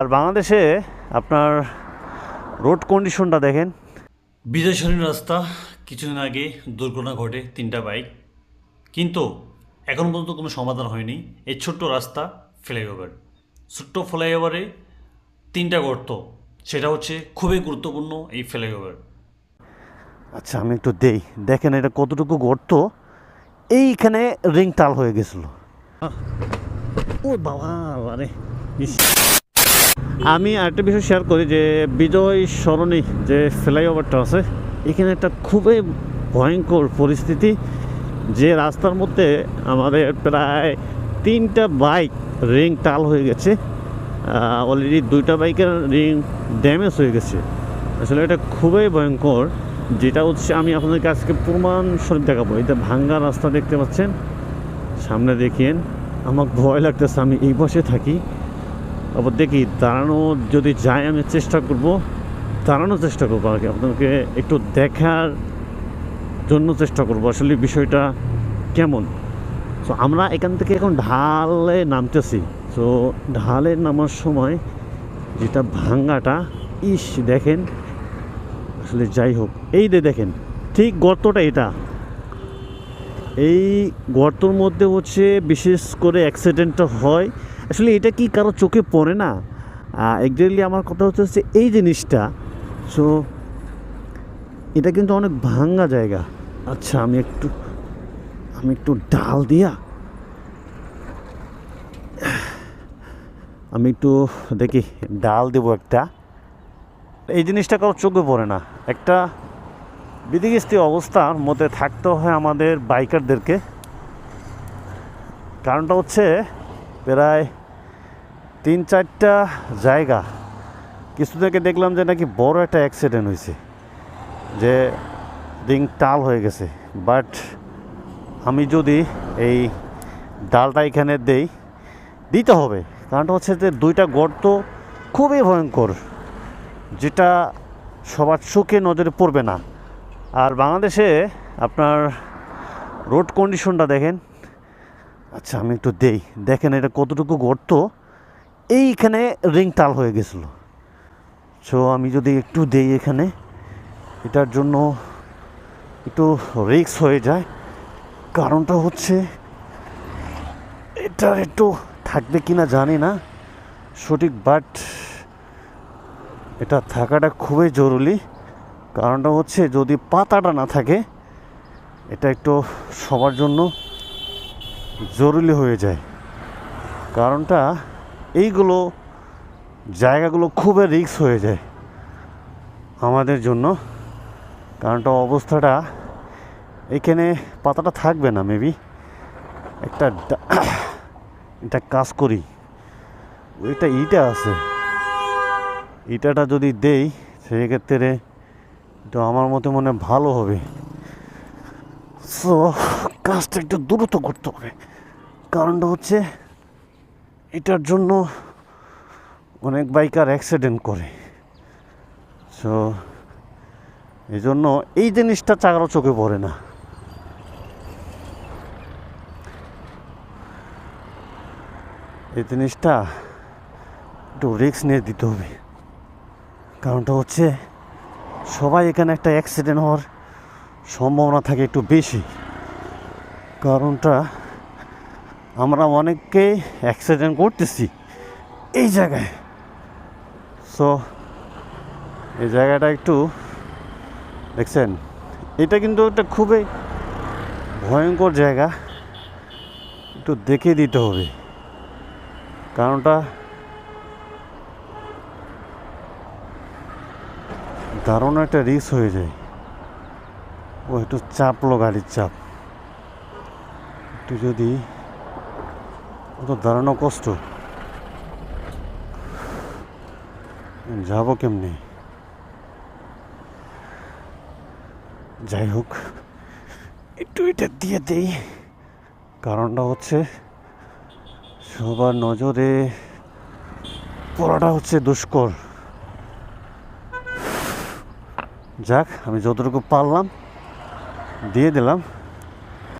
আর বাংলাদেশে আপনার রোড কন্ডিশনটা দেখেন। বিজয়সরণী রাস্তা কিছুদিন আগে দুর্ঘটনা ঘটে তিনটা বাইক কিন্তু এখন পর্যন্ত কোনো সমাধান হয়নি। এই ছোট্ট রাস্তা ফ্লাইওভার ছোট্ট ফ্লাইওভারে তিনটা গর্ত। সেটা হচ্ছে খুবই গুরুত্বপূর্ণ এই ফ্লাইওভার আচ্ছা আমি একটু দেই। দেখেন এটা কতটুকু গর্ত। এইখানে রিং টাল হয়ে গেছিল। ও বাবা আরে। আমি আরেকটা বিষয় শেয়ার করি যে বিজয় সরণি যে ফ্লাইওভারটা আছে, এখানে একটা খুবই ভয়ঙ্কর পরিস্থিতি যে রাস্তার মধ্যে আমাদের প্রায় তিনটা বাইক রিং টাল হয়ে গেছে অলরেডি দুইটা বাইকের রিং ড্যামেজ হয়ে গেছে। আসলে এটা খুবই ভয়ঙ্কর, যেটা হচ্ছে আমি আপনাদেরকে আজকে প্রমাণ স্বরূপ দেখাবো। এটা ভাঙ্গা রাস্তা দেখতে পাচ্ছেন, সামনে দেখিয়েন আমার ভয় লাগতেছে, আমি এই বসে থাকি। আবার দেখি দাঁড়ানো যদি যায়, আমি চেষ্টা করব দাঁড়ানোর চেষ্টা করব কি। আপনাকে একটু দেখার জন্য চেষ্টা করব। আসলে বিষয়টা কেমন? তো আমরা এখান থেকে এখন ঢালে নামতেছি। তো ঢালে নামার সময় যেটা ভাঙ্গাটা, ইস, দেখেন। আসলে যাই হোক, এই যে দেখেন, ঠিক গর্তটা এটা। এই গর্তর মধ্যে হচ্ছে বিশেষ করে অ্যাক্সিডেন্টটা হয়। আসলে এটা কি কারও চোখে পড়ে না? এক্স্যাক্টলি আমার কথা হচ্ছে হচ্ছে এই জিনিসটা সো এটা কিন্তু অনেক ভাঙ্গা জায়গা। আচ্ছা আমি একটু আমি একটু ডাল দিয়া, আমি একটু দেখি, ডাল দেবো একটা। এই জিনিসটা কারও চোখে পড়ে না। একটা বিধিগিস্তি অবস্থার মধ্যে থাকতে হয় আমাদের বাইকারদেরকে। কারণটা হচ্ছে প্রায় তিন চারটা জায়গা। কিছু থেকে দেখলাম যে নাকি বড় একটা অ্যাক্সিডেন্ট হয়েছে, যে রিং টাল হয়ে গেছে। বাট আমি যদি এই ডালটা এখানে দেই, দিতে হবে। কারণটা হচ্ছে যে দুইটা গর্ত খুবই ভয়ঙ্কর, যেটা সবার চোখে নজরে পড়বে না। আর বাংলাদেশে আপনার রোড কন্ডিশনটা দেখেন আচ্ছা আমি একটু দেই। দেখেন এটা কতটুকু গর্ত। এইখানে রিং টাল হয়ে গেছিল। সো আমি যদি একটু দেই এখানে, এটার জন্য একটু রিক্স হয়ে যায়। কারণটা হচ্ছে, এটার একটু থাকবে কি না জানি না। সঠিক বাট এটা থাকাটা খুবই জরুরি। কারণটা হচ্ছে, যদি পাতাটা না থাকে, এটা একটু সবার জন্য জরুরি হয়ে যায়। কারণটা এইগুলো জায়গাগুলো খুবই রিক্স হয়ে যায় আমাদের জন্য। কারণটা অবস্থাটা এখানে পাতাটা থাকবে না মেবি একটা এটা কাজ করি। ওইটা ইটা আছে। ইটাটা যদি দেই, সেক্ষেত্রে তো আমার মতে মনে ভালো হবে। সো কাজটা একটু দ্রুত করতে হবে। কারণটা হচ্ছে এটার জন্য অনেক বাইকার অ্যাক্সিডেন্ট করে। সো এই জন্য এই জিনিসটা চাকারও চোখে পড়ে না। এই জিনিসটা একটু রিস্ক নিয়ে দিতে হবে। কারণটা হচ্ছে সবাই এখানে একটা অ্যাক্সিডেন্ট হওয়ার সম্ভাবনা থাকে একটু বেশি। কারণটা আমরা অনেককে অ্যাক্সিডেন্ট করতেছি এই জায়গায়। সো এই জায়গাটা একটু দেখছেন, এটা কিন্তু একটা খুবই ভয়ঙ্কর জায়গা। একটু দেখে দিতে হবে। কারণটা দারুণ একটা রিস্ক হয়ে যায়। ও, একটু চাপলো গাড়ির চাপ। একটু যদি তো দাঁড়ানো কষ্ট। যাব কেমনি? যাই হোক, একটু এটা দিয়ে দেই। কারণটা হচ্ছে, সবার নজরে পড়াটা হচ্ছে দুষ্কর। যাক, আমি যতটুকু পারলাম, দিয়ে দিলাম।